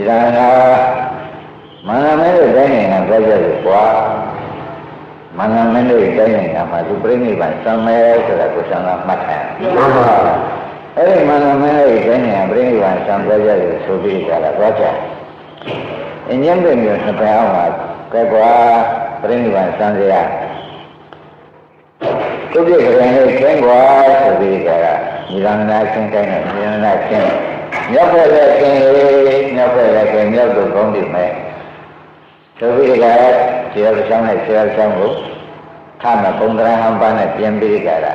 ဒီကံကမန္တမဲတို့တိုင်းနိုင်ငံပြောကြတယ်ကွာမန္တမဲတို့တိုင်းနိုင်ငံမှာသူပြိဋိဘံသံမဲဆိုတာကိုသံဃာမှတ်ထားတယ်အဲ့ဒီမန္တမဲတို့တိုင်းနိုင်ငံပြိဋိဘံသံပြောကြတယ်ဆိုပြီးကြတာတော့ကြအင်းညံတဲ့မျိုးနှစ်ပင်အောင်မှာကဲကွာပြိဋိဘံသံစရာကိုပြည့်ကြရင်လေးကျင်းကွာဆိုပြီးကြတာညီရဏနာချင်းတိုင်းနဲ့ညီရဏနာချင်း မြောက်ဘက်လည်းကျင်းလေးမြောက်ဘက်လည်းကျင်းမြောက်တို့ကောင်းပြီမဲ့ဆိုပြီးကြတာခြေတော်ဆောင်နဲ့ခြေတော်ဆောင်ကိုခါမပုံသရဟံပန်းနဲ့ပြင်ပြီးကြတာ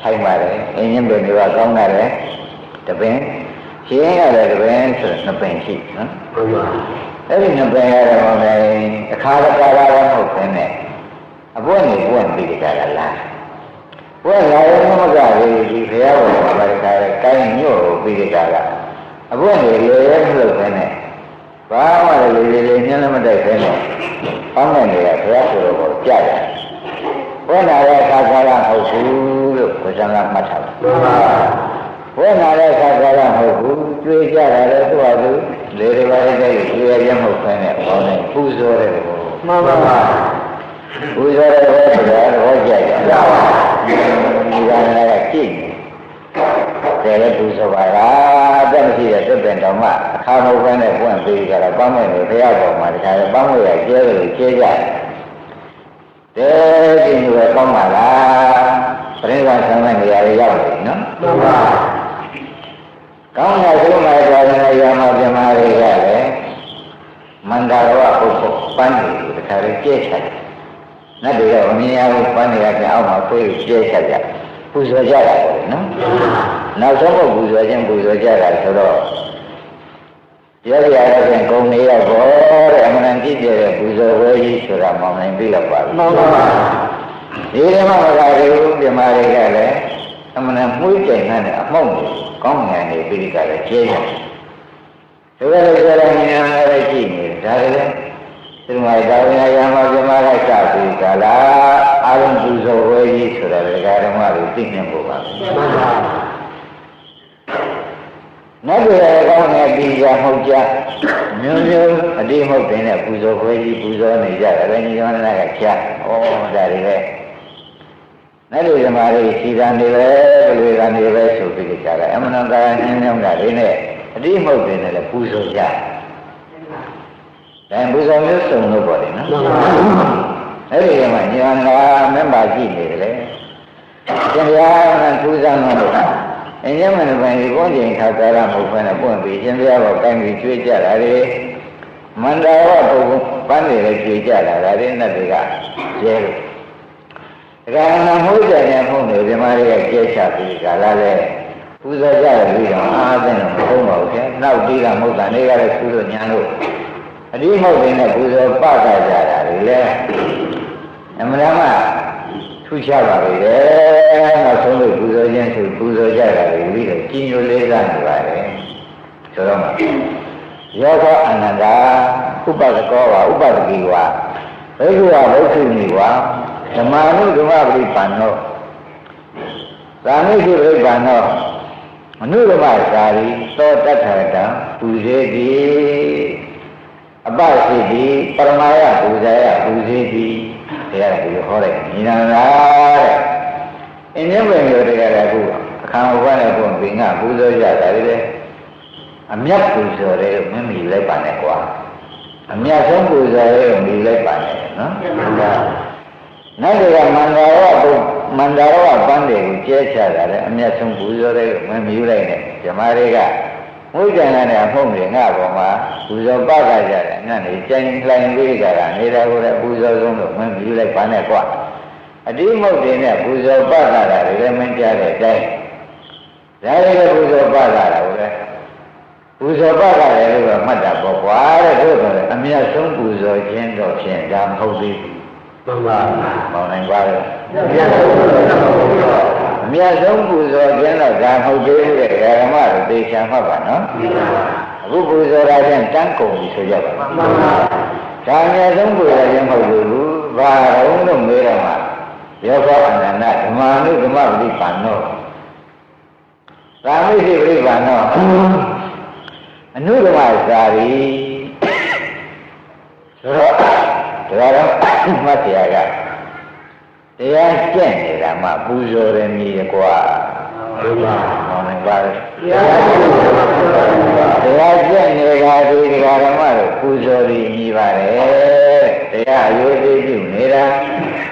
ထိုက်ပါတယ်အင်းရင်ပင်တွေကကောင်းတာလေတပင်ရှင်းရတယ်တပင်ဆိုနှစ်ပင်ရှိနော်မှန်ပါအဲ့ဒီနှစ်ပင်ရတော့လည်းအခါတကားလည်းမဟုတ်ဘဲနဲ့အပွင့်နေပွင့်ပြီးကြတာလား ပွင့်လာရင်မကလေးဒီဘုရားဘောမှာပါကြတယ်ကိုင်းညို့ပြီးကြတာအပွင့်နေလေရဲမလို့ဘဲနဲ့ဘာမှလည်းလေလေညလည်းမတိုက်ဘဲနဲ့အောင်းနေတယ်ဘုရားဆိုတော့ကြတယ်ပွင့်လာတဲ့အခါကာလမဟုတ်ဘူးလို့ဘုရားကမှတ်ထားတယ်မှန်ပါဝိနာတဲ့ခါကလည်းမဟုတ်ဘူးကျွေးကြတာလည်းသူ့ဟာသူလေတွေပါလေတဲ့ကျွေးရရမဟုတ်ခိုင်းတဲ့ဘောနဲ့ပူဇော်တဲ့ဘောမှန်ပါပူ ဇော်တဲ့ဘောဆိုတာဟောကြကြပါဒီကနေ့ကကြည့်တယ်လေပူဇော်ပါလားတက်မရှိတဲ့တက်ပင်တော်မှအခါမဟုတ်ဘဲနဲ့ပွင့်ပေးကြတာပန်းမွေနေဘုရားတော်မှာတခါလေပန်းမွေရကျဲတယ်လို့ကျဲကြတယ်တဲ့ဒီလိုပဲကောင်းပါလားပြိဿဆံတဲ့နေရာတွေရောက်နေနော်မှန်ပါကောင်းတဲ့သုမိုက်တော်တဲ့ရာမပြမတွေကလည်းမန္တရဝပုဂ္ဂိုလ်ပန်းနေတခါလေးကျဲချတယ်။ နတ်တွေကမမြင်ရဘူးပန်းတွေကပြန်အောက်မှာဖွေးကျဲချကြပူဇော်ကြတာပေါ့နော်။နောက်ဆုံးတော့ပူဇော်ခြင်းပူဇော်ကြတာဆိုတော့တရားပြရတဲ့ဂုံနေရဘောတဲ့အမှန်တန်ကြည့်ကြတဲ့ပူဇော်ဝဲကြီးဆိုတာမောင်နိုင်ပြီတော့ပါမှန်ပါဒီဓမ္မမကလေးပြမတွေကလည်းအမှန်တန်မှုကြိမ်တဲ့အမောက်ကိုကောင်းငင်နေပြီးကြတယ်ကျဲရတယ်။ဒီလိုဆိုတော့ဉာဏ်လည်းကြည့်နေဒါလည်း ဒီမှာဒါဝင်ရမှာပြမလိုက်ကြပြီကလားအာရုံပူဇော်ဝဲကြီးဆိုတာလေဓမ္မတွေသိနေဖို့ပါမှန်ပါ။နောက်ပြီးတော့ကောင်းတဲ့ပြီးကြမဟုတ်ကြမျိုးမျိုးအတိမဟုတ်တဲ့ပူဇော်ဝဲကြီးပူဇော်နေကြတယ်လည်းညီမနာကကြား။ဩဒါတွေလည်းနဲ့လူဓမ္မတွေစီကံနေပဲလူကနေပဲဆိုပြီးကြတာအမှန်တရားညင်းညောင်းတာတွေနဲ့အတိမဟုတ်တဲ့နဲ့လည်းပူဇော်ကြတယ်။ ဒါပူဇော်မျိုးစုံလို့ပေါ့လေနော်မှန်ပါ။အဲ့ဒီကမှညာနာမင်းပါကြည့်နေတယ်လေ။ရှင်ဘုရားကပူဇော်လို့အင်းညမနပိုင်းဒီကောင်းချိန်ခါကာလမဟုတ်ဘဲနဲ့ပွင့်ပြီးရှင်ဘုရားကကိုင်းပြီးကျွေးကြတာလေမန္တရဝပုဂ္ဂိုလ်ပန်းတွေလည်းကျွေးကြတာဒါတွေနဲ့တွေကရဲလို့ဒကာနာဟိုးကြတဲ့ဖုန်းတွေဒီမှာတွေကကျဲချပြီးကာလလဲပူဇော်ကြရပြီးတော့အားသိတော့မဟုတ်ပါဘူးခင်နောက်တီးကမဟုတ်တာနေကလည်းကုလို့ညာလို့ အဒီမဟုတ်တဲ့နဲ့ပူဇော်ပကကြတာလေလေအမှန်တမ်းထူးခြားပါလေနောက်ဆုံးလို့ပူဇော်ခြင်းဆိုပူဇော်ကြတာလေပြီးတော့ကြီးညိုလေးစားနေပါလေဆိုတော့မှယောဂအနန္တာဥပဒကောဝဥပဒတိဝဘိက္ခုဝဘုက္ခုနိဝဓမ္မာနုဓမ္မပရိပန္နောသာမိစုပရိပန္နောအနုဓမ္မစာရီသောတထတံပူဇေတိ အပစီတိပရမယပူဇာယပူဇေတိတရားကဒီလိုဟောလိုက်ညီနာလားတဲ့အင်းမြင့်ပင်မျိုးတွေကလည်းအခုအခါဘဝနဲ့ဘုံဘင်ကပူဇော်ကြတာလေအမြတ်ပူဇော်တယ်လို့မင်းမီလိုက်ပါနဲ့ကွာအမြတ်ဆုံးပူဇော်တယ်လို့မီလိုက်ပါနဲ့နော်မှန်ပါနောက်တွေကမန္တရဝဘုမန္တရဝပန်းတွေကိုကျဲချတာလေအမြတ်ဆုံးပူဇော်တယ်လို့မင်းမီလိုက်နဲ့ဓမ္မတွေက မုတ်ကြံနဲ့အမှုန့်တွေငါ့ပေါ်မှာပူဇော်ပကကြတယ်ငါနေကြိုင်လှိုင်ပေးကြတာနေတာကိုလည်းပူဇော်ဆုံးလို့မင်းမီလိုက်ပါနဲ့ကွာအတိမုတ်တွေနဲ့ပူဇော်ပကတာတွေလည်းမင်းကြားတဲ့အတိုင်းဒါတွေကပူဇော်ပကတာကိုလည်းပူဇော်ပကလည်းလို့မှတ်တာပေါ့ကွာတဲ့တို့ဆိုလည်းအမြတ်ဆုံးပူဇော်ခြင်းတော့ဖြင့်ဒါမဟုတ်သေးဘူးမှန်ပါမောင်းနိုင်ပါလေမြတ်ဆုံးဘုရားတော်ဘုရားအ မြတ်ဆုံးပူဇော်ခြင်းတော့ဒါမဟုတ်သေးဘူးတဲ့ဓမ္မတို့သေချာမှတ်ပါနော်အခုပူဇော်တာပြန်တန်းကုန်ပြီဆိုကြပါမှန်ပါဒါအမြတ်ဆုံးပူဇော်ခြင်းမဟုတ်ဘူးဘာတော့လို့မေးတော့မှယောဂအနန္တဓမ္မနုဓမ္မပရိပန္နောသာမိစိပရိပန္နောအနုဓမ္မစာရီဆိုတော့ဒါတော့မှတ်တရားက တရားကျင့်နေတာမှပူဇော်ရမည်ကွာဘုရားမောင်နေပါတယ်တရားကျင့်နေတာဒီဒကာဓမ္မတို့ပူဇော်ရည်ကြီးပါတယ်တရားအရေးသေးပြုနေတာ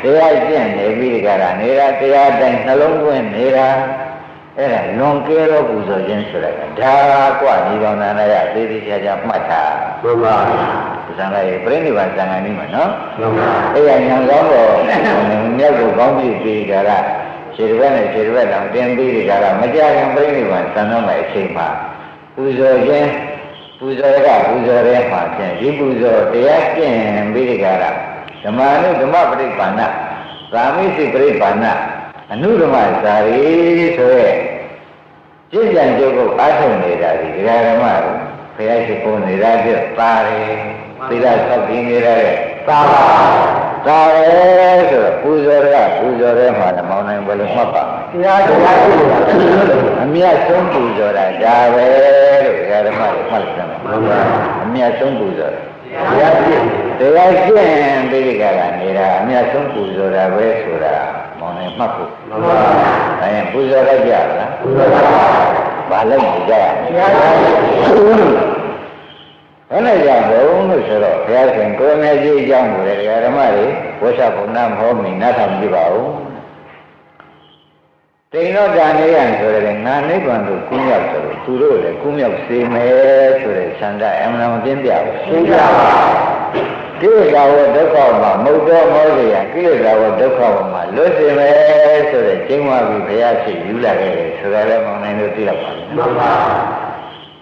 တရားကျင့်နေပြီးဒကာဓနေတာတရားတိုင်းနှလုံးသွင်းနေတာအဲ့ဒါလွန်ကဲတော့ပူဇော်ခြင်းဆိုတာကဒါကွာဒီကောင်နာရသေးသေးချာချာမှတ်တာဘုရား ဇန်လိုက်ပြိဋိဘံဇန်ကနေမှာနော်မှန်ပါအဲ့ရညာကောင်းတော့မြတ်ကိုကောင်းပြီပြီးကြတာခြေတစ်ဘက်နဲ့ခြေတစ်ဘက်တောင်တင်ပြီးကြတာမကြခင်ပြိဋိဘံဇန်တော့မဲ့အချိန်မှာပူဇော်ခြင်းပူဇော်ကပူဇော်တဲ့မှာဖြင့်ဒီပူဇော်တရားကျင့်ပြီးကြတာဓမ္မနုဓမ္မပရိပန္နသာမိစိပရိပန္နအနုဓမ္မဇာရီဆိုရဲကျင့်ကြံကြုတ်ကိုအားထုတ်နေတာဒီဒကာဓမ္မတို့ဘုရားရှိခိုးနေတာပြပါတယ် သီလဆောက်တည်နေတာတဲ့သာပါဒါပဲဆိုတော့ပူဇော်ရပူဇော်ရဲမှာလည်းမောင်းနိုင်ဘယ်လိုမှတ်ပါမလဲတရားတရားရှိခိုးပါအမြတ်ဆုံးပူဇော်တာဒါပဲလို့ဓမ္မတွေမှတ်လိုက်ကြမှာမှန်ပါအမြတ်ဆုံးပူဇော်တယ်တရားရှိတရားကျင့်ပြီးဒီကကနေတာအမြတ်ဆုံးပူဇော်တာပဲဆိုတာမောင်းနိုင်မှတ်ဖို့မှန်ပါဒါရင်ပူဇော်ရကြလားဘုရားဘာလို့မကြရတရားရှိ ဘယ်နဲ့ကြောင့်ဘုံလို့ဆိုတော့ဘုရားရှင်ကိုယ်နဲ့ကြီးအကြောင်းကိုလည်းဓမ္မတွေဝိသဘုံနာမဟောမိနားထောင်ကြည့်ပါဦးတိန်တော့ဒါနေရန်ဆိုတဲ့ငါနိဗ္ဗာန်ကိုကူးမြောက်ဆိုလို့သူတို့လည်းကူးမြောက်စေမယ်ဆိုတဲ့ဆန္ဒအမှန်မှန်ပြင်းပြဘူးရှင်းပြပါကိလေသာဝဒုက္ခမှာမုတ်တော်မောစေရကိလေသာဝဒုက္ခမှာလွတ်စေမယ်ဆိုတဲ့ကျင်းဝပြီးဘုရားရှိယူလာခဲ့တယ်ဆိုတော့လည်းမောင်နိုင်လို့သိတော့ပါလိမ့်မှန်ပါ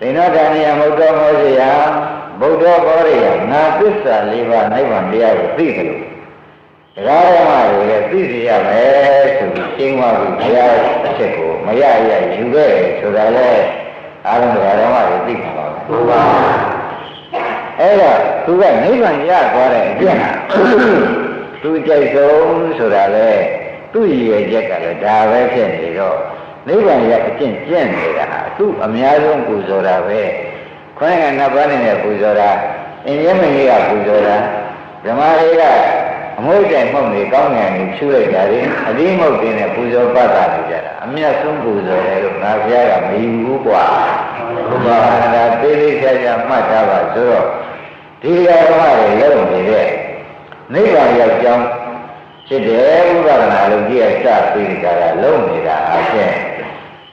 သိဏဌာနိယမုတ်တော်မောစေယ ဗုဒ္ဓဘောရိယနာသစ္စာ၄ပါးနိဗ္ဗာန်တရားကိုသိတယ်လို့တရားဓမ္မတွေလည်းသိစေရမယ်ဆိုပြီးရှင်းသွားပြီးဘုရားအချက်ကိုမရရယူခဲ့တယ်ဆိုတာလေအားလုံးတရားဓမ္မတွေသိမှာပါပဲမှန်ပါအဲ့တော့သူကနိဗ္ဗာန်ရသွားတဲ့အကျင့်ဟာသူကြိုက်ဆုံးဆိုတာလေသူ့ရည်ရချက်ကလည်းဒါပဲဖြစ်နေတော့နိဗ္ဗာန်ရအကျင့်ကျင့်နေတာဟာသူ့အများဆုံးပူဇော်တာပဲ ခொနကနှစ်ပါးနဲ့ပူဇော်တာအင်းရမကြီးကပူဇော်တာဓမ္မတွေကအမွှေးတိုင်မှုန့်တွေကောင်းငင်တွေဖြူလိုက်တာလေအဒီမုတ်တွေနဲ့ပူဇော်ပတ်တာနေကြတာအမြတ်ဆုံးပူဇော်တယ်လို့ငါဘုရားကမယူဘူးကွာဘုရားကသေးသေးချာချာမှတ်ထားပါဆိုတော့ဒီကရမတွေလုံးနေတဲ့နိဗ္ဗာန်ရောက်ကြောင်းဖြစ်တယ်ဥပဒနာလုံးကြီးအစပြီးကြတာလုံးနေတာအဖြစ်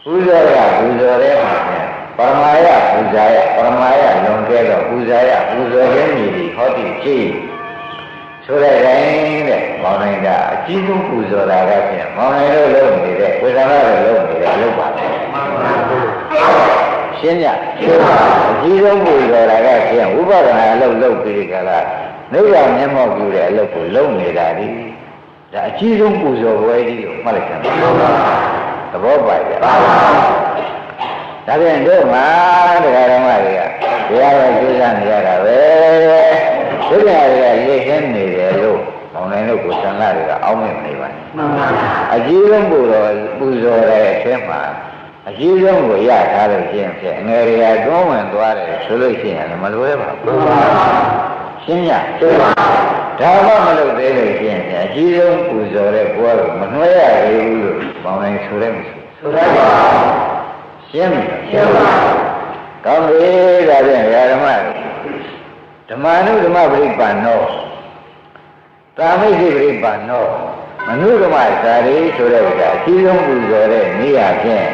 ပူဇော်ရပူဇော်တဲ့မှာဖြင့် ပရမယပူဇာယပရမယလွန်ကဲတော့ပူဇာယပူဇော်ခြင်းမြည်ဒီဟောတိရှိဆိုတဲ့တိုင်းတဲ့မောင်နိုင်ကအကြီးဆုံးပူဇော်တာကဖြင့်မောင်နိုင်တို့လုံးနေတဲ့ဝေဒနာတွေလုံးနေတယ်လုံးပါပဲမှန်ပါရှင်းညရှင်းပါအကြီးဆုံးပူဇော်တာကဖြင့်ဝိပဿနာအလုပ်လုပ်ပြီးကြလားနိဗ္ဗာန်မျက်မှောက်ပြုတဲ့အလုပ်ကိုလုပ်နေတာဒီဒါအကြီးဆုံးပူဇော်ပွဲကြီးကိုမှတ်လိုက်ကြပါသဘောပါကြပါ ဒါပြန်တို့မှာတရားဓမ္မတွေကတရားတော်ကျူးစာနေရတာပဲဒုက္ခတွေကလေ့ခင်းနေတယ်လို့မောင်နိုင်တို့ကိုသံဃာတွေကအောင်းမြင်နေပါမှန်ပါအကြီးဆုံးပူဇော်ပူဇော်တဲ့အထက်မှာအကြီးဆုံးကိုရထားလို့ရှင်းဖြစ်အငယ်တွေကတွန်းဝင်သွားတယ်ဆိုလို့ရှိရင်လည်းမလွဲပါမှဘူးန်ပါရှင်းရရှင်းပါဒါမှမလုပ်သေးလို့ရှင်းရင်အကြီးဆုံးပူဇော်တဲ့ဘွားကိုမနှွှဲရသေးဘူးလို့မောင်နိုင်ဆိုတယ်မရှိဆိုရပါ ရှင်းပြီရှင်းပါကောင်းပြီဒါဖြင့်ဓမ္မဓမ္မနုဓမ္မပရိပန္နောသာမိတ်ပရိပန္နောမနုဓမ္မဇာတိဆိုတဲ့ဥစ္စာအကြီးဆုံးပူဇော်တဲ့နေရာဖြင့်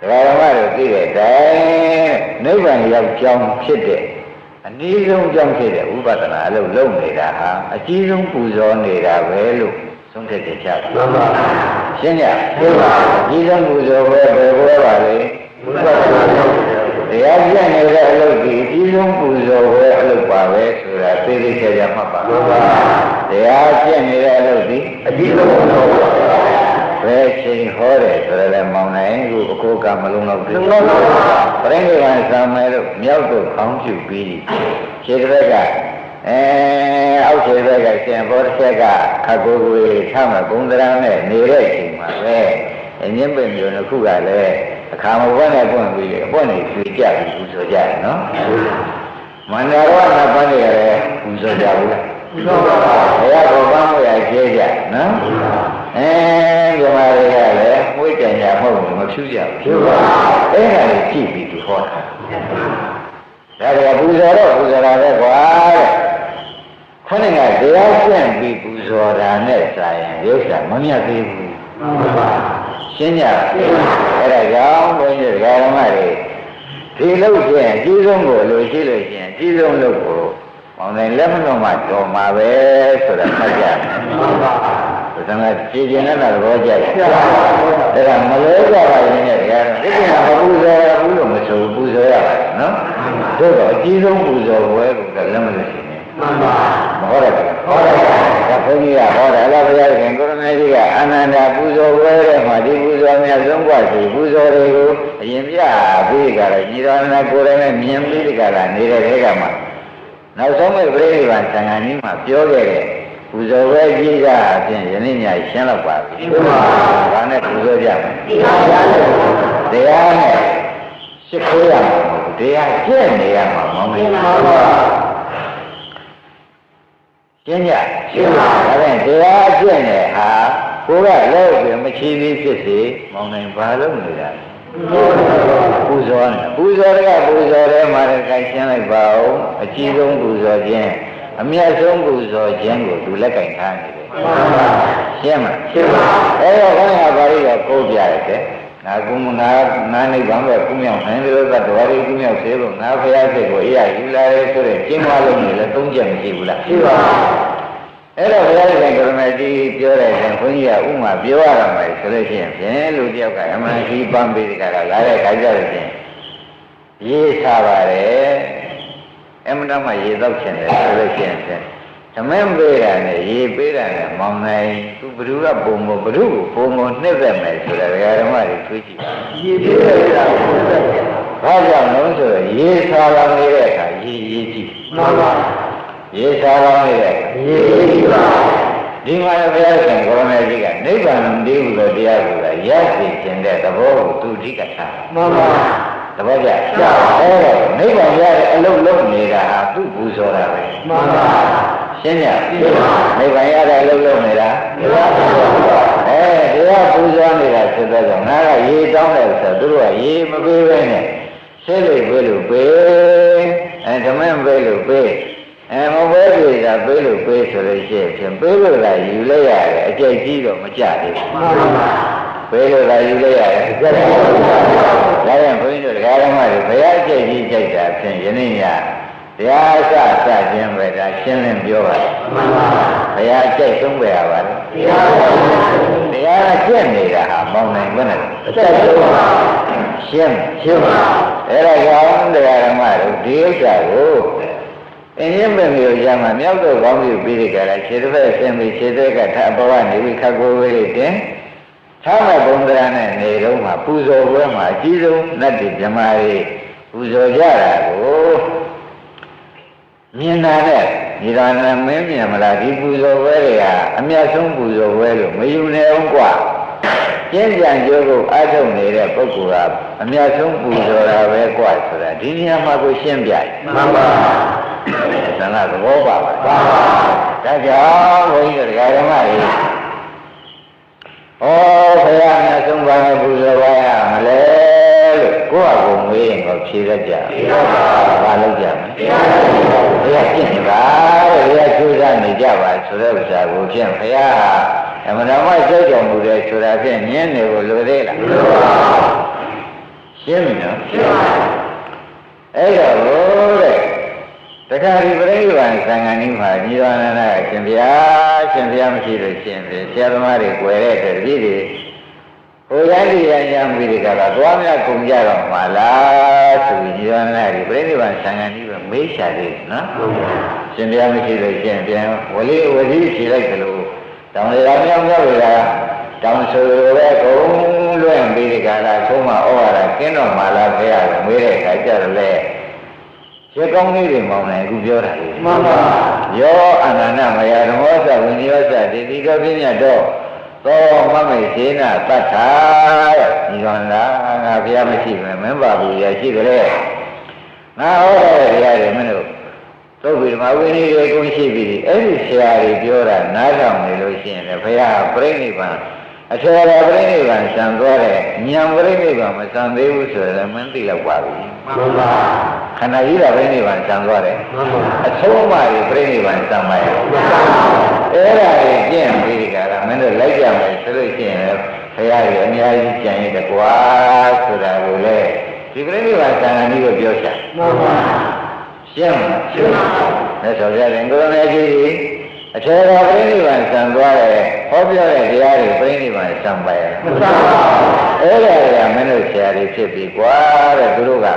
ဒကာဓမ္မတို့သိတဲ့တိုင်နိဗ္ဗာန်ရောက်ကြောင်းဖြစ်တဲ့အနည်းဆုံးကြောင်းဖြစ်တဲ့ဥပဒနာအလုပ်လုပ်နေတာဟာအကြီးဆုံးပူဇော်နေတာပဲလို့ သုံးထည့်ကြချပါမှန်ပါရှင်းကြရှင်းပါအကြီးဆုံးပူဇော်ပဲဘယ်ဘွဲပါလဲဘုရားတရားတော်တရားပြည့်နေတဲ့အလုပ်ဒီအကြီးဆုံးပူဇော်ပဲအလုပ်ပါပဲဆိုတာသိသိချာချာမှတ်ပါတရားပြည့်နေတဲ့အလုပ်ဒီအကြီးဆုံးတော့ဘယ်ချိန်ဟောတယ်ဆိုရလဲမောင်နိုင်ခုအကိုကမလုံးတော့ဘူးလုံးလုံးတော့ပရိနိဗ္ဗာန်ဆံမဲလို့မြောက်တို့ခေါင်းပြုပြီးခြေတစ်ဘက်က အဲအောက်ခြေဘက်ကရှင်ဘောတစ်ဆက်ကခတ်ကိုယ်ကိုယ်ထားမဲ့ဘုံသရံနဲ့နေတဲ့ချိန်မှာပဲအငင်းပင်မျိုးတစ်ခုကလည်းအခါမဘွက်နဲ့ပွင့်ပြီးအပွင့်နေရွှေကြပြီးပူဇော်ကြတယ်နော်မန္တရဝနာပန်းတွေလည်းပူဇော်ကြဘူးလားလုံးတော့ဘုရားကိုပန်းမရကျဲကြနော်အဲဒီမှာတွေကလည်းမွေးကြံကြမဟုတ်ဘူးမဖြူကြဘူးဖြစ်ပါအဲ့ဒါကိုကြည့်ပြီးသူဟောတာဒါကပူဇော်တော့ပူဇော်တာပဲကွာတဲ့ ခொနည်းကတရားကျင့်ပြီးပူဇော်တာနဲ့စာရင်ရုပ်ရှာမမြတ်သေးဘူးမှန်ပါရှင်းကြအဲ့ဒါကြောင့်ဘုန်းကြီးဓမ္မတွေဒီလို့ကျင့်အကြီးဆုံးကိုလိုရှိလို့ရှိရင်အကြီးဆုံးလို့ကိုမောင်နိုင်လက်မလုံးမှတော်မှာပဲဆိုတာမှတ်ကြမယ်မှန်ပါဒါကကြည်ကျင်တဲ့သဘောကြိုက်အဲ့ဒါမလဲကြပါရင်လည်းတရားတော့ဒီကမပူဇော်ဘူးလို့မဆိုဘူးပူဇော်ရပါတယ်နော်တို့တော့အကြီးဆုံးပူဇော်ပွဲကိုလည်းမလို့ရှိနေ မှန်ပါမဟုတ်တယ်ဟောတယ်ဒါဘုန်းကြီးကဟောတယ်အလားဘုရားရှင်ကိုရမကြီးကအနန္တပူဇော်ဝဲတဲ့မှာဒီပူဇော်များသုံးခွစီပူဇော်တွေကိုအရင်ပြပြီးကြတယ်ညီတော်နဲ့ကိုယ်တိုင်နဲ့မြင်ပြီးကြတာနေတဲ့ထဲကမှနောက်ဆုံးမဲ့ပြိဋိဘံသံဃာကြီးမှပြောခဲ့တဲ့ပူဇော်ဝဲကြီးကဖြင့်ယနေ့ညရှင်းတော့ပါပြီမှန်ပါဒါနဲ့ပူဇော်ကြမယ်တရားနဲ့ရှစ်ခိုးရမှာတရားကျင့်နေရမှာမဟုတ်ဘူးမှန်ပါ ရှင်းကြရှင်းပါဒါဖြင့်တရားကျင့်တဲ့ဟာကိုယ်ကလည်းပြင်မချီသေးဖြစ်စေမောင်နိုင်ဘာလို့နေတာပူဇော်နေပူဇော်တဲ့ကပူဇော်တဲ့မှာလည်းခိုင်ရှင်းလိုက်ပါဦးအကြီးဆုံးပူဇော်ခြင်းအမြတ်ဆုံးပူဇော်ခြင်းကိုသူလက်ကင်ထားနေတယ်မှန်ပါရှင်းမလားရှင်းပါအဲ့တော့ခေါင်းကဘာလို့တော့ကိုးပြရတယ် ငါကုမနာနာနိဗ္ဗာန်ပဲကုမြောက်နိုင်တယ်ကတော်ရီကုမြောက်သေးလို့ငါဖရာစိတ်ကိုအေးရယူလာရဲဆိုတဲ့ကျင်းသွားလို့နေလဲသုံးချက်မရှိဘူးလားရှင်းပါအဲ့တော့ဘုရားရှင်ကရမကြီးပြောတဲ့ရင်ခွန်ကြီးကဥမာပြောရတာမယ်ဆိုလို့ရှိရင်ဖြင့်လူတယောက်ကအမှန်ကြီးပန်းပေးတဲ့ကလာတဲ့ခါကျတော့ဖြင့်ရေးစားပါတယ်အမှန်တမ်းရေတော့ချင်တယ်ဆိုလို့ရှိရင်ဖြင့် ဓမင်းပေးတာနဲ့ရေပေးတာနဲ့မောင်နိုင်သူဘ ᱹ ရုကပုံမဘ ᱹ ရုကိုပုံမနှိမ့်သက်မယ်ဆိုတာဓမ္မတွေတွေးကြည့်ရေပေးတာကိုနှိမ့်သက်တယ်ဘာကြောင့်လဲဆိုတော့ရေဆာလောင်နေတဲ့အခါရေရေကြည့်မှန်ပါရေဆာလောင်နေတဲ့ရေရေကြည့်ပါဒီမှာဘုရားရှင်ကိုရမေကြီးကနိဗ္ဗာန်တည်းဟူသောတရားကိုလည်းရရှိခြင်းတဲ့သဘောကိုသူအဓိကထားမှန်ပါသဘောကျအဲ့တော့နိဗ္ဗာန်ရတဲ့အလုံးလုံးနေတာဟာသူ့ဘူးဆိုတာပဲမှန်ပါ ရှင်းကြနိဗ္ဗာန်ရတဲ့အလုံးလုံးနေတာဒီလားပါအဲတရားပူဇော်နေတာဖြစ်တဲ့ကြောင့်ငါကရေတောင်းတယ်ဆိုတော့သူတို့ကရေမပေးဘဲနဲ့ဆေးလေးပေးလို့ပေးအဲဓမ္မပေးလို့ပေးအဲမဘဲပြေတာပေးလို့ပေးဆိုလို့ရှိရင်ဖြင့်ပေးလို့လာယူလိုက်ရတယ်အကျိတ်ကြီးတော့မကြသေးဘူးမှန်ပါပေးလို့လာယူလိုက်ရတယ်အကျိတ်ကြီးဒါရင်ဘုန်းကြီးတို့တရားဓမ္မတွေဘုရားအကျိတ်ကြီးကြိုက်တာဖြင့်ယနေ့ည တရားအစစခြင်းပဲဒါရှင်းလင်းပြောပါမှန်ပါဘုရားအကျိတ်ဆုံးပဲရပါတယ်တရားပါတရားကကျင့်နေတာဟာမောင်းနိုင်ဘယ်နဲ့အသက်ဆုံးပါရှင်းရှင်းပါအဲ့ဒါကြောင့်တရားဓမ္မတို့ဒီဥစ္စာကိုအင်းရင်ပဲမျိုးရမှာမြောက်တော့ကောင်းပြီပြီးဒီကရခြေတစ်ဖက်ဆင်းပြီးခြေတစ်ဖက်ကထအဘဝနေပြီးခတ်ကိုယ်ဝေးလေးတင်ထားမဲ့ဘုံဒရာနဲ့နေတော့မှပူဇော်ပွဲမှာအကြီးဆုံးနတ်ပြည်မြမာတွေပူဇော်ကြတာကို မြင်လာတဲ့ဒီသာနာမင်းမြင်မလားဒီပူဇော်ပွဲတွေဟာအမြတ်ဆုံးပူဇော်ပွဲလို့မယူနိုင်ဘူးကွာကျင့်ကြံကြိုးကိုအားထုတ်နေတဲ့ပုဂ္ဂိုလ်ဟာအမြတ်ဆုံးပူဇော်တာပဲကွာဆိုတာဒီနေရာမှာကိုရှင်းပြတယ်မှန်ပါသံဃာသဘောပါပါပါဒါကြောင့်ဘုန်းကြီးတို့ဓမ္မတွေ ဩဘုရားအမြတ်ဆုံးပါပူဇော်ပါရမလဲလို့ကိုယ့်အကူမေးရင်တော့ဖြေတတ်ကြ။ဘာလုပ်ကြမလဲ။ဘုရားကျင့်ပါတဲ့ဘုရားကျိုးစားနေကြပါဆိုတဲ့ဥစ္စာကိုဖြင့်ဘုရားဟာအမှန်တော်မှစိတ်တော်မူတယ်ဆိုတာဖြင့်ညင်းနေကိုလိုသေးလား။ရှင်းပြီနော်ရှင်းပါအဲ့တော့လို့တဲ့ တခါဒီပြိဋိဘံသံဃာနည်းမှာညီတော်နန္ဒအရှင်ဘုရားရှင်ဘုရားမရှိလို့ရှင်ပြီဆရာသမားတွေ꿰တဲ့တပည့်တွေဟဟိုရန်ဒီရန်ရံပြီးဒီကလာသွားမြကုန်ကြတော့မှာလားဆိုပြီးညီတော်နာဒီပြိဋိဘံဆံဃာကြီးပဲမေးရှာသေးတယ်နော်ရှင်ဘုရားမရှိလို့ရှင်ပြန်ဝလေးဝတိဖြေလိုက်သလိုတောင်လေတော်မြောက်မြောက်တွေကတောင်ဆိုလိုပဲကုန်းလွင့်ပြီးဒီကလာသုံးမဩဝါဒကင်းတော်မှာလားဖေရတယ်မေးတဲ့အခါကျတော့လေ ရေကောင်းလေးတွေမောင်းနေအခုပြောတာလေမှန်ပါယောအနန္တမယဓမ္မောသဝိနည်းသတိတိတော်ပြည့်ညတ်တော့သောမမေစေနာတတ်တာတဲ့ဒီကောင်လားငါဘုရားမရှိဘူးမင်းပါဘူးရရှိကြလေငါဟောတဲ့တရားတွေမင်းတို့သုတ်ပြီးဓမ္မဝိနည်းတွေကုန်ရှိပြီအဲ့ဒီဆရာတွေပြောတာနားထောင်နေလို့ရှိရင်လည်းဘုရားပြိဋိဘံ အထေရပြိဋိဘံစံသွားတဲ့ဉာဏ်ပြိဋိဘံမစံသေးဘူးဆိုရင်မင်းသိလောက်ပါပြီမှန်ပါခန္ဓာကြီးကပြိဋိဘံစံသွားတယ်မှန်ပါအဆုံးအမတွေပြိဋိဘံစံပါရဲ့အဲ့ဒါတွေကျင့်ပြီးဒီကရမင်းတို့လိုက်ကြမယ်ဆိုလို့ရှိရင်လည်းဘုရားကြီးအများကြီးကြံရတဲ့ကွာဆိုတာကိုလေဒီပြိဋိဘံစံဃာကြီးကိုပြောချင်မှန်ပါရှင်းမလားရှင်းပါလက်ဆောင်ပြတယ်ကိုရမေကြီးကြီး အထေရပြိဋိဘံစံသွားတယ်ဟောပြောတဲ့တရားတွေပြိဋိဘံစံပါရဲ့မှန်ပါအဲ့ဒါတွေကမင်းတို့ဆရာတွေဖြစ်ပြီကွာတဲ့သူတို့က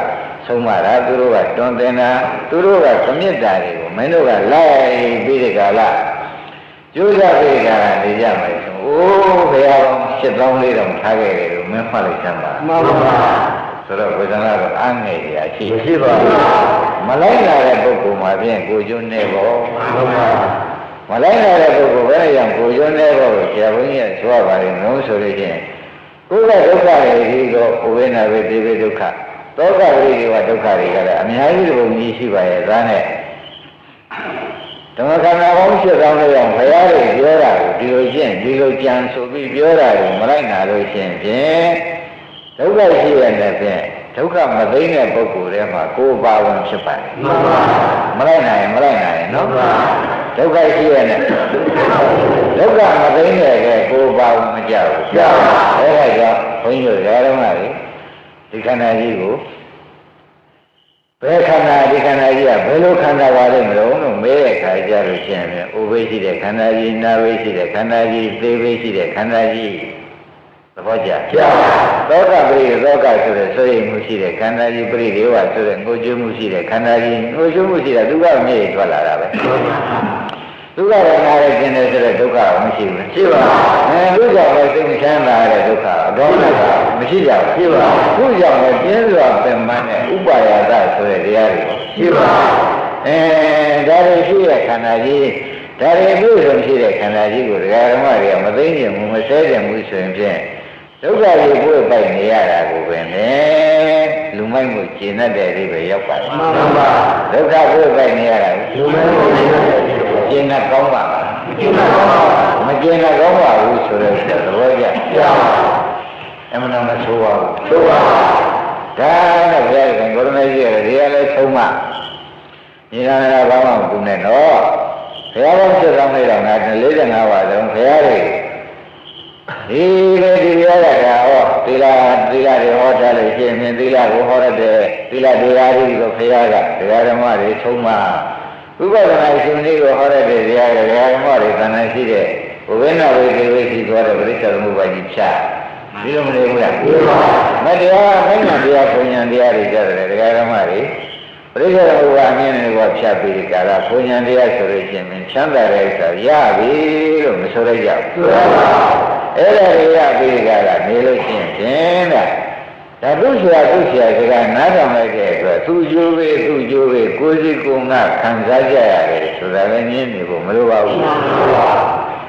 ဆုံးမတာသူတို့ကတွန်းတင်တာသူတို့ကသမြစ်တာတွေကိုမင်းတို့ကလိုက်ပြီးဒီကလာကျိုးစားပြီးကြတာနေကြမယ်ဆိုအိုးဘုရားတော်ရှစ်သောင်းလေးတော့ထားခဲ့တယ်လို့မင်းမှတ်လိုက်စမ်းပါမှန်ပါဆိုတော့ဝေဒနာတော့အငယ်ကြီးအရှိမရှိပါဘူးမလိုက်လာတဲ့ပုဂ္ဂိုလ်မှာဖြင့်ကိုကျွန်းနေပေါ့မှန်ပါ မလိုက်လာတဲ့ပုဂ္ဂိုလ်ဘယ်ကြောင့်ကိုကျွန်းနေပေါ့ဆရာဘုန်းကြီးကဆိုရပါတယ်ငုံဆိုလို့ချင်းကိုယ်ကဒုက္ခတွေဒီတော့ဥဝိနာဝေတိဝေဒုက္ခသောကဝိရိဝဒုက္ခတွေကလည်းအများကြီးပုံကြီးရှိပါရဲ့ဒါနဲ့ဓမ္မခန္ဓာပေါင်းရှင်းသောင်းလို့အောင်ဘုရားတွေပြောတာကိုဒီလိုချင်းဒီလိုကြံဆိုပြီးပြောတာကိုမလိုက်နာလို့ရှင်ဖြင့်ဒုက္ခရှိရတဲ့ဖြင့်ဒုက္ခမသိတဲ့ပုဂ္ဂိုလ်ထဲမှာကိုယ်ပါဝင်ဖြစ်ပါတယ်မှန်ပါမလိုက်နိုင်မလိုက်နိုင်နော်မှန်ပါ ဒုက္ခရှိရတဲ့ဒုက္ခမသိတဲ့ကကိုယ်ပါဝင်မကြောက်ဘူးကြောက်ပါအဲ့ဒါကြောင့်ဘုန်းကြီးတို့ဓမ္မတွေဒီခန္ဓာကြီးကိုဘယ်ခန္ဓာဒီခန္ဓာကြီးကဘယ်လိုခန္ဓာပါလဲမလို့လို့မေးတဲ့အခါကျလို့ရှိရင်ဥပိ္ပရှိတဲ့ခန္ဓာကြီးနာဝိရှိတဲ့ခန္ဓာကြီးသေဝိရှိတဲ့ခန္ဓာကြီး သဘောကျကြောက်သောကပရိသောကဆိုတဲ့ဆိုရင်မှုရှိတဲ့ခန္ဓာကြီးပရိဒေဝဆိုတဲ့ငိုကြွမှုရှိတဲ့ခန္ဓာကြီးငိုကြွမှုရှိတဲ့ဒုက္ခမြေထွက်လာတာပဲဒုက္ခရနာရဲ့ကျင်တယ်ဆိုတဲ့ဒုက္ခမရှိဘူးရှိပါအဲလူကြောင့်လည်းသိချမ်းသာတဲ့ဒုက္ခအတော်နဲ့ကမရှိကြဘူးရှိပါသူကြောင့်လည်းပြင်းစွာပင်ပန်းတဲ့ဥပါယသဆိုတဲ့တရားတွေရှိပါအဲဒါတွေရှိတဲ့ခန္ဓာကြီးဒါတွေအပြည့်စုံရှိတဲ့ခန္ဓာကြီးကိုဒကာဓမ္မတွေကမသိကျင်ဘူးမဆဲကျင်ဘူးဆိုရင်ဖြင့် ဒုက္ခကြီးကိုပိုက်နေရတာကိုပဲလေလူမိုက်မှုကျင်တတ်တဲ့အိပဲရောက်ပါတယ်မှန်ပါဒုက္ခကိုပိုက်နေရတာကိုလူမဲကိုရှိတယ်ကျင်တတ်ကောင်းပါလားဒီမှာတော့မကျင်တတ်ကောင်းပါဘူးဆိုတော့သဘောကျကြောက်အမှန်တော့မဆိုးပါဘူးသို့ပါဒါနဲ့ဘုရားရှင်ကိုရမေကြီးရတယ်ဒီကလည်းသုံးမညီနာနာဘာမှမကူနဲ့တော့ဘုရားဘောဆက်ဆောင်လိုက်တော့ငါ45ပါးတုန်းဘုရားတွေ ဒီလေဒီရရတာဟောသီလသီလတွေဟောထားလို့ရှိရင်သီလကိုဟောရတဲ့သီလတရားတွေကိုဘုရားကတရားဓမ္မတွေသုံးမဥပဒနာရှင်လေးကိုဟောရတဲ့တရားတွေတရားဓမ္မတွေသဏ္ဍာန်ရှိတဲ့ဘုဝိနဝေဒီဝေစီသွားတဲ့ပရိစ္ဆေသမုပ္ပါကြီးဖြတ်ဒီလိုမနေဘူးလားဒီမှာမတရားမညာတရားဘုံညာတရားတွေကြတယ်တရားဓမ္မတွေပရိစ္ဆေဘုရားအမြင်တွေကဖြတ်ပြီးကာလဘုံညာတရားဆိုလို့ရှိရင်ချမ်းသာတဲ့ဥစ္စာရပြီလို့မဆိုရကြဘူးသို့ပါ အဲ့ဒါတွေရပြီးကာလနေလို့ရှိရင်ဖြင့်တဲ့ဒါသူဆရာသူဆရာစကားနားထောင်လိုက်တဲ့အတွက်သူကျိုးပဲသူကျိုးပဲကိုယ်စီကိုယ်ငါခံစားကြရတယ်ဆိုတာလည်းညင်းနေဖို့မလိုပါဘူး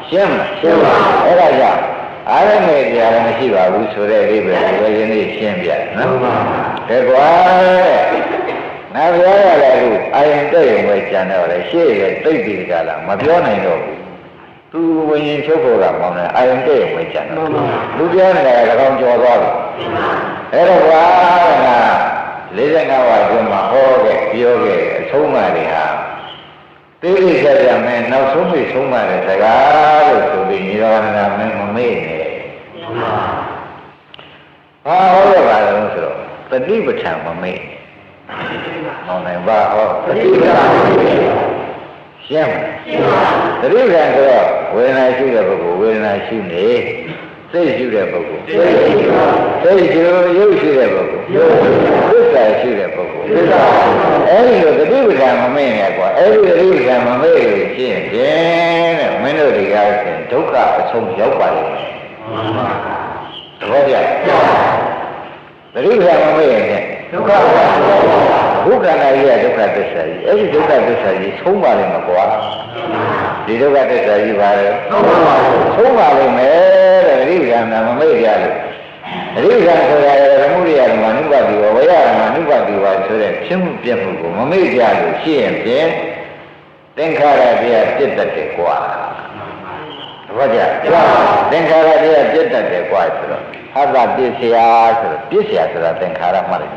ရှင်းမလားရှင်းပါအဲ့ဒါကြောင့်အားရမဲ့တရားလည်းမရှိပါဘူးဆိုတဲ့အိဗယ်ကိုယနေ့ရှင်းပြနော်မှန်ပါဒါကွာတဲ့ငါပြောရတဲ့အခုအာယံတဲ့ရုံပဲကြံတော့လေရှေ့ရတိတ်ပြီးကြလားမပြောနိုင်တော့ဘူး သူဝิญဉ်ချုပ်ဖို့ကမောင်းတယ်အာယံတဲ့ရုံပဲကြံမှတော့န်ပါလူပြောနေတာကကောင်ကြော်သွားပြီအဲ့တော့ကွာငါ45ဝါကျွန်းမှာဟောခဲ့ပြောခဲ့အဆုံးအမတွေဟာတိတိကျကျမင်းနောက်ဆုံးပြီဆုံးမတဲ့စကားလို့ဆိုပြီးညီတော်နာမင်းမမေ့နဲ့ဘာဟောရပါလဲဆိုတော့တတိပဋ္ဌာန်မမေ့မောင်းနိုင်ပါဟောပฏิပဒါ ရှင်းမလားတတိပဋ္ဌာန်ဆိုတော့ဝေဒနာရှိတဲ့ပုဂ္ဂိုလ်ဝေဒနာရှိနေသစိတ်ရှိတဲ့ပုဂ္ဂိုလ်သိရှိပါစိတ်ရှိရုပ်ရှိတဲ့ပုဂ္ဂိုလ်ရုပ်ရှိပါသစ္စာရှိတဲ့ပုဂ္ဂိုလ်သစ္စာအဲ့ဒီလိုတတိပဌာန်မမေ့နဲ့ကွာအဲ့ဒီတတိပဌာန်မမေ့လို့ရှိရင်ဖြင့်တဲ့မင်းတို့တွေကဆိုဒုက္ခအဆုံးရောက်ပါလိမ့်မယ်သဘောကျတတိပဌာန်မမေ့ရင်ဖြင့်ဒုက္ခပါ ဘုက္ခနာကြီးကဒုက္ခသစ္စာကြီးအဲ့ဒီဒုက္ခသစ္စာကြီးဆုံးပါလိမ့်မယ်ကွာဒီဒုက္ခသစ္စာကြီးပါလေသုံးပါပါဆုံးပါလိမ့်မယ်တဲ့တတိပဌာန်မမေ့ကြလို့တတိပဌာန်ဆိုတာရမှုရိယဓမ္မနုပတိဝဝေယဓမ္မနုပတိဝဆိုတဲ့ဖြစ်မှုပြက်မှုကိုမမေ့ကြလို့ရှိရင်ဖြင့်သင်္ခါရတရားပြစ်တတ်တယ်ကွာသ ဘောကျသင်္ခါရတရားပြစ်တတ်တယ်ကွာဆိုတော့အတ္တပစ္စယဆိုတော့ပစ္စယဆိုတာသင်္ခါရမှတ်လိုက်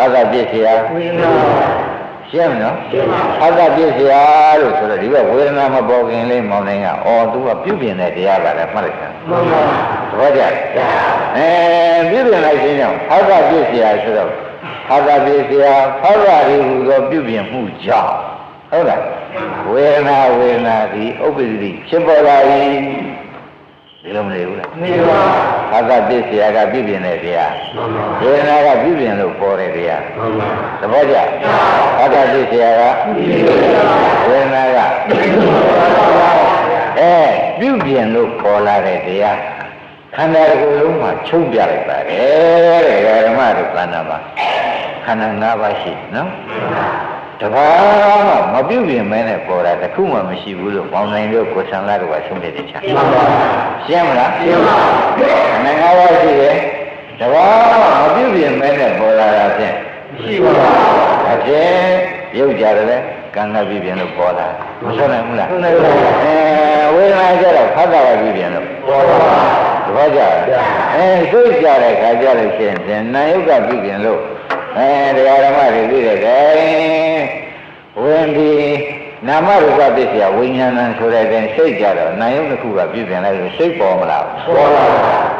အတ္တပစ္စယဝိညာဉ်ရှင်းမနော်ရှင်းပါအတ္တပစ္စယလို့ဆိုတော့ဒီကဝေဒနာမပေါ်ခင်လေးမောင်းနိုင်ကအော်သူကပြုပြင်တဲ့တရားပါလေမှတ်လိုက်တာမှန်ပါသဘောကျအဲပြုပြင်လိုက်ခြင်းကြောင့်အတ္တပစ္စယဆိုတော့အတ္တပစ္စယဖတ်ရည်ဟူသောပြုပြင်မှုကြောင့် ဟုတ်လားဝေဒနာဝေဒနာဒီဥပ္ပဒိဖြစ်ပေါ်လာ၏ဒီလိုမနေဘူးလားနေပါအတ္တပစ္စယကပြုပြင်တဲ့တရားမှန်ပါဝေဒနာကပြုပြင်လို့ပေါ်တဲ့တရားမှန်ပါသဘောကျအတ္တပစ္စယကဝေဒနာကအဲပြုပြင်လို့ပေါ်လာတဲ့တရားခန္ဓာတစ်ခုလုံးမှာချုပ်ပြလိုက်ပါတယ်တဲ့ဓမ္မတို့ကန္နာမှာခန္ဓာ၅ပါးရှိနော် တပါးမှမပြုပြင်မဲနဲ့ပေါ်တာတစ်ခုမှမရှိဘူးလို့ပေါင်းနိုင်လို့ကိုယ်ဆံလာတော့ကဆုံးဖြတ်တဲ့ချာမှန်ပါရှင်းမလားရှင်းပါခန္ဓာ၅ပါးရှိတယ်တပါးမှမပြုပြင်မဲနဲ့ပေါ်လာတာဖြင့်ရှိပါအဖြင့်ရုပ်ကြတယ်လေကံကပြုပြင်လို့ပေါ်လာမဆွနိုင်ဘူးလားသုံးနေပါအဲဝေဒနာကြတော့ဖတ်တာကပြုပြင်လို့ပေါ်ပါသဘောကျလားအဲစိတ်ကြတဲ့ခါကြလို့ရှိရင်ဖြင့်နာယုတ်ကပြုပြင်လို့ အဲတရားဓမ္မတွေသိတဲ့ကဲဝင်ဒီနာမရူပပစ္စယဝိညာဏဆိုတဲ့တဲ့စိတ်ကြတော့နာယုတ်တစ်ခုကပြုပြင်လိုက်လို့စိတ်ပေါ်မလားပေါ်ပါ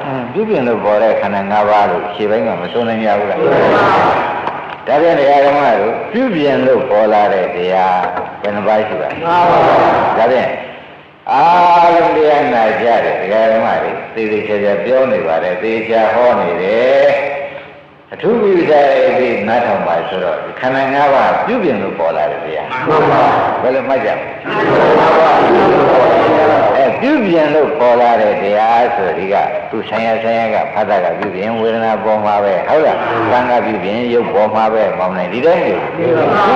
အင်းပြုပြင်လို့ပေါ်တဲ့ခန္ဓာ၅ပါးလို့ခြေပိုင်းကမဆုံးနိုင်ရဘူးလားဒါပြန်တရားဓမ္မတို့ပြုပြင်လို့ပေါ်လာတဲ့တရားဘယ်နှပါးရှိပါလဲမှန်ပါဒါဖြင့်အာလုံးတရားနာကြတယ်ဒကာဓမ္မတွေသေသေးချာချာပြောနေပါတယ်သေချာဟောနေတယ် အထူးပြုကြတဲ့ဒီနားထောင်ပါဆိုတော့ဒီခန္ဓာ၅ပါးပြုပြင်လို့ပေါ်လာတယ်တရားမှန်ပါဘယ်လိုမှတ်ကြမလဲမှန်ပါအဲပြုပြင်လို့ပေါ်လာတဲ့တရားဆိုဒီကသူဆိုင်ရဆိုင်ရကဖတ်တာကပြုပြင်ဝေဒနာပေါ်မှာပဲဟုတ်လားကံကပြုပြင်ရုပ်ပေါ်မှာပဲပေါင်းနေဒီတိုင်းပြု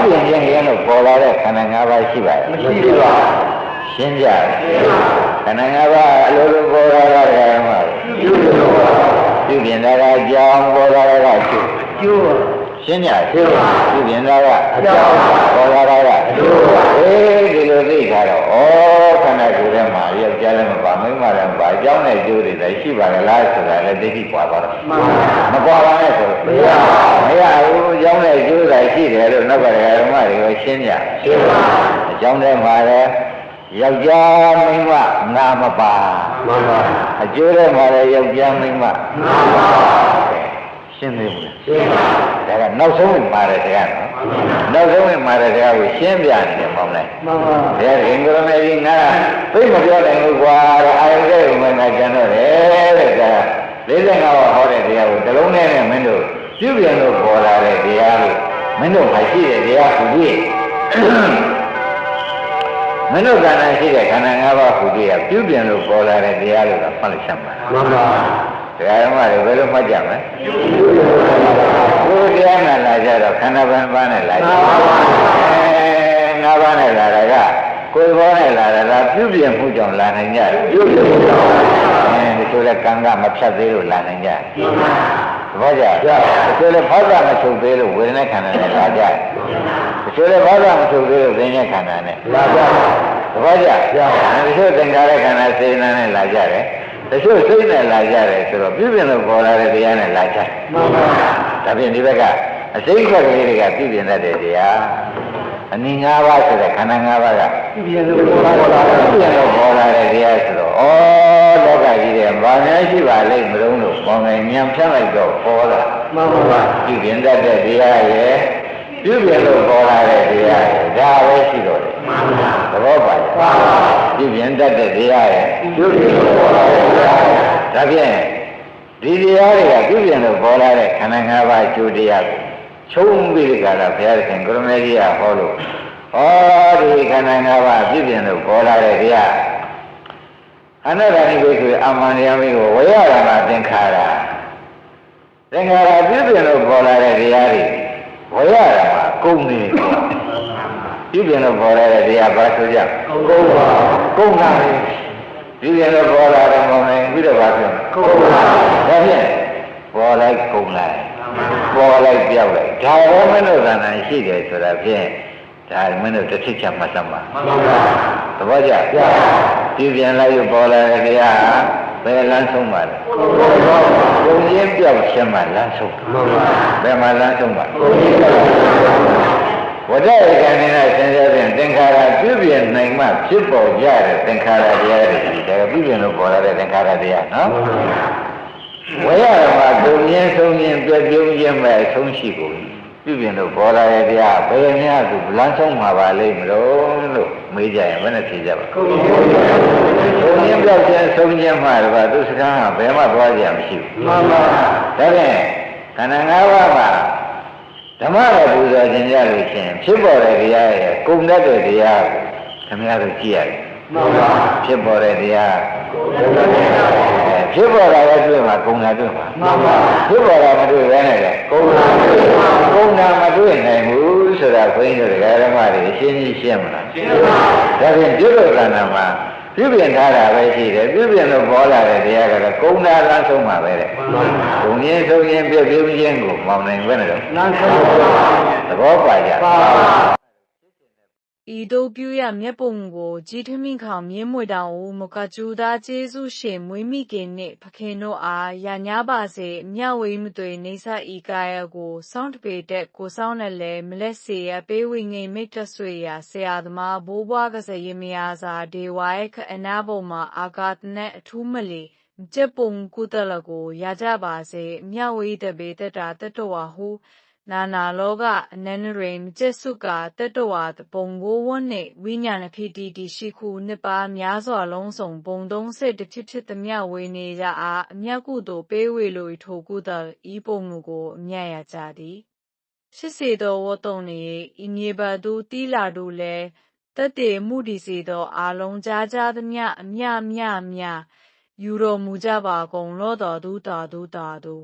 ပြင်ခြင်းရင်လို့ပေါ်လာတဲ့ခန္ဓာ၅ပါးရှိပါရဲ့မရှိပါရှင်းကြတယ်ခန္ဓာ၅ပါးအလိုလိုပေါ်လာတာဓမ္မကျိုးလို့ ပါပြုပြင်တာကအကြောင်းပေါ်လာတာကကျိုးကျိုးရှင်းကြတယ်ပြုပြင်တာကအကြောင်းပေါ်လာတာကကျိုးပါအေးဒီလိုသိကြတော့ဩခန္ဓာကိုယ်ထဲမှာယောက်ျားလည်းမပါမိန်းမလည်းမပါအကြောင်းနဲ့ကျိုးတွေလည်းရှိပါလားဆိုတာလည်းသိသိပွားသွားတော့မှန်ပါမပွားပါနဲ့ဆိုမရမရဘူးအကြောင်းနဲ့ကျိုးတွေရှိတယ်လို့နောက်ကဓမ္မတွေကရှင်းကြရှင်းပါအကြောင်းထဲမှာလည်း ယောက်ျားမိန်းမငါမပါမှန်ပါအကျိုးထဲမှာလည်းယောက်ျားမိန်းမမှန်ပါရှင်းသေးဘူးရှင်းပါလားဒါကနောက်ဆုံးဝင်ပါတယ်တရားနော်နောက်ဆုံးဝင်ပါတယ်တရားကိုရှင်းပြနေတယ်ပေါ့မလဲမှန်ပါဒါရင်ကိုရမေကြီးငါသိမပြောနိုင်ဘူးကွာတဲ့အာရုံတဲ့ဥမငါကျန်တော့တယ်တဲ့ဒါ45ဟောဟောတဲ့တရားကိုတလုံးနဲ့နဲ့မင်းတို့ပြုပြင်လို့ပေါ်လာတဲ့တရားလို့မင်းတို့မရှိတဲ့တရားဟူပြီး မင်းတို့ကဏ္ဍရှိတဲ့ခန္ဓာ၅ပါးဟူပြီးကပြုပြင်လို့ပေါ်လာတဲ့တရားလို့ကမှတ်လိုက်ချက်ပါမှန်ပါတရားဓမ္မတွေဘယ်လိုမှတ်ကြမလဲကိုယ်တရားနဲ့လာကြတော့ခန္ဓာဘယ်ပါးနဲ့လာကြအဲငါးပါးနဲ့လာတာကကိုယ်ဘောနဲ့လာတာကပြုပြင်မှုကြောင့်လာနိုင်ကြတယ်ကျိုးလို့ပါအဲဒီဆိုတဲ့ကံကမဖြတ်သေးလို့လာနိုင်ကြတယ်မှန်ပါ သဘောကျဒီလိုလေဖောက်တာမချုပ်သေးလို့ဝေဒနာခန္ဓာနဲ့လာကြတယ်ဒီလိုလေဖောက်တာမချုပ်သေးလို့သိဉ္ဇခန္ဓာနဲ့လာကြသဘောကျဒီလိုသင်္ခါရခန္ဓာစေနာနဲ့လာကြတယ်တချို့စိတ်နဲ့လာကြတယ်ဆိုတော့ပြုပြင်လို့ပေါ်လာတဲ့တရားနဲ့လာကြတယ်မှန်ပါဒါဖြင့်ဒီဘက်ကအစိမ့်ခွက်ကလေးတွေကပြုပြင်တတ်တဲ့တရားအနည်း၅ပါးဆိုတဲ့ခန္ဓာ၅ပါးကပြည့်လို့ပေါ်လာတာပြုပြင်လို့ပေါ်လာတဲ့တရားဆိုတော့ဩလောကကြီးတဲ့ဘာများရှိပါလိမ့်မလို့ လို့ဘောင်ငယ်ညံဖြတ်လိုက်တော့ပေါ်လာမှန်ပါပြုပြင်တတ်တဲ့တရားရဲ့ပြုပြင်လို့ပေါ်လာတဲ့တရားရဲ့ဒါပဲရှိတော့တယ်မှန်ပါသဘောပါလားပါပြုပြင်တတ်တဲ့တရားရဲ့ကျိုးလို့ပေါ်လာတာဒဒါဖြင့်ဒီတရားတွေကပြုပြင်လို့ပေါ်လာတဲ့ခန္ဓာ၅ပါးအကျိုးတရားကိုချုံပြီးဒီကလာဘုရားရှင်ကိုရမေကြီးကဟောလို့ဩဒီခန္ဓာ၅ပါးပြုပြင်လို့ပေါ်လာတဲ့တရား အနတ္တနိဗ္ဗာန်ဆိုအမှန်တရားမျိုးကိုဝေရရမသင်္ခါရသင်္ခါရပြုပြင်လို့ပေါ်လာတဲ့တရားတွေဝေရရမကုန်နေတယ်ပြုပြင်လို့ပေါ်လာတဲ့တရားဘာဆိုကြကုန်းပါကုန်တာလေပြုပြင်လို့ပေါ်လာတဲ့မောင်နိုင်ပြီးတော့ဘာပြောကုန်းပါဒါဖြင့်ပေါ်လိုက်ကုန်လိုက်ပေါ်လိုက်ပြောက်လိုက်ဒါရောမင်းတို့ကဏ္ဍရှိတယ်ဆိုတာဖြင့် ဒါမင်းတို့တစ်ထစ်ချက်မှတ်သမှာမှန်ပါသဘောကျပြုပြင်လိုက်ရပေါ်လာတဲ့တရားဘယ်လမ်းဆုံးပါလဲကုန်းပါကုန်ချင်းပြောက်ခြင်းမှလမ်းဆုံးမှန်ပါဘယ်မှာလမ်းဆုံးပါကုန်းကြီးပါဝတ္တရကံနဲ့ဆင်းရဲတဲ့သင်္ခါရပြုပြင်နိုင်မှဖြစ်ပေါ်ကြတဲ့သင်္ခါရတရားတွေဒီဒါကပြုပြင်လို့ပေါ်လာတဲ့သင်္ခါရတရားနော်ဝေရမှာကုန်ချင်းဆုံးချင်းပြည့်ပြုံးခြင်းပဲအဆုံးရှိကုန် ပြုပြင်လို့ပေါ်လာတဲ့တရားဘယ်များသူလမ်းဆုံးမှာပါလိမ့်မလို့လို့မေးကြရင်ဘယ်နဲ့ဖြေကြပါကုန်းကြီးပါဆုံးချင်းပြောက်ခြင်းဆုံးချင်းမှတော့သူစကားကဘယ်မှသွားကြမရှိဘူးမှန်ပါဒါဖြင့်ခန္ဓာ၅ပါးမှာဓမ္မတော်ပူဇော်ခြင်းကြလို့ရှိရင်ဖြစ်ပေါ်တဲ့တရားရဲ့ကုံတတ်တဲ့တရားကိုခင်ဗျားတို့ကြည့်ရတယ်မှန်ပါဖြစ်ပေါ်တဲ့တရားကုန်းပါအဲ ဖြစ်ပေါ်တာလည်းတွေ့မှာကုံတာတွေ့မှာမှန်ပါဖြစ်ပေါ်တာမတွေ့ဘဲနဲ့လေကုံတာကုံတာမတွေ့နိုင်ဘူးဆိုတာခွင်းတို့တရားဓမ္မတွေအရှင်းကြီးရှင်းမလားရှင်းပါဒါဖြင့်ပြုလို့ကဏ္ဍမှာပြုပြင်ထားတာပဲရှိတယ်ပြုပြင်လို့ပေါ်လာတဲ့တရားကတော့ကုံတာလမ်းဆုံးမှာပဲတဲ့မှန်ပါဘုံရင်ဆုံးရင်ပြည့်ပြည့်ချင်းကိုမောင်းနိုင်ပဲနဲ့တော့လမ်းဆုံးပါသဘောပါကြပါ ဤတို့ပြုရမျက်ပုံကိုကြီးထမင်းခေါင်မြင်းမွေတောင်ဦးမကကျူသားကျေးဇူးရှင်မွေးမိခင်နှင့်ဖခင်တို့အားရညာပါစေမြဝေမသွေနေဆဤကာယကိုစောင်းတပေတက်ကိုစောင်းနဲ့လဲမလက်စေရပေးဝိငိမ်မိတ်တဆွေရဆရာသမားဘိုးဘွားကစရမယာစာဒေဝရဲ့ခအနာပုံမှာအာကာသနဲ့အထူးမလီကျက်ပုံကုသလကိုရကြပါစေမြဝေတပေတက်တာတတဝဟု နာနာလောကအနန္တရိမကျက်စုကတတဝါပုံကိုဝတ်နှင့်ဝိညာဏဖြစ်တီတီရှိခုနှစ်ပါးများစွာလုံးစုံပုံသုံးစစ်တစ်ဖြစ်ဖြစ်သမျှဝေနေကြအားအမြတ်ကုသိုလ်ပေးဝေလိုထိုကုသဤပုံမူကိုအမြတ်ရကြသည်ရှိစေသောဝတ္တုံနေဤမြေပါသူတီလာတို့လဲတတေမှုဒီစေသောအာလုံးကြားကြားသမျှအမြအမြအမြယူတော်မူကြပါကုန်လောတော်သူတော်သူတော်သူ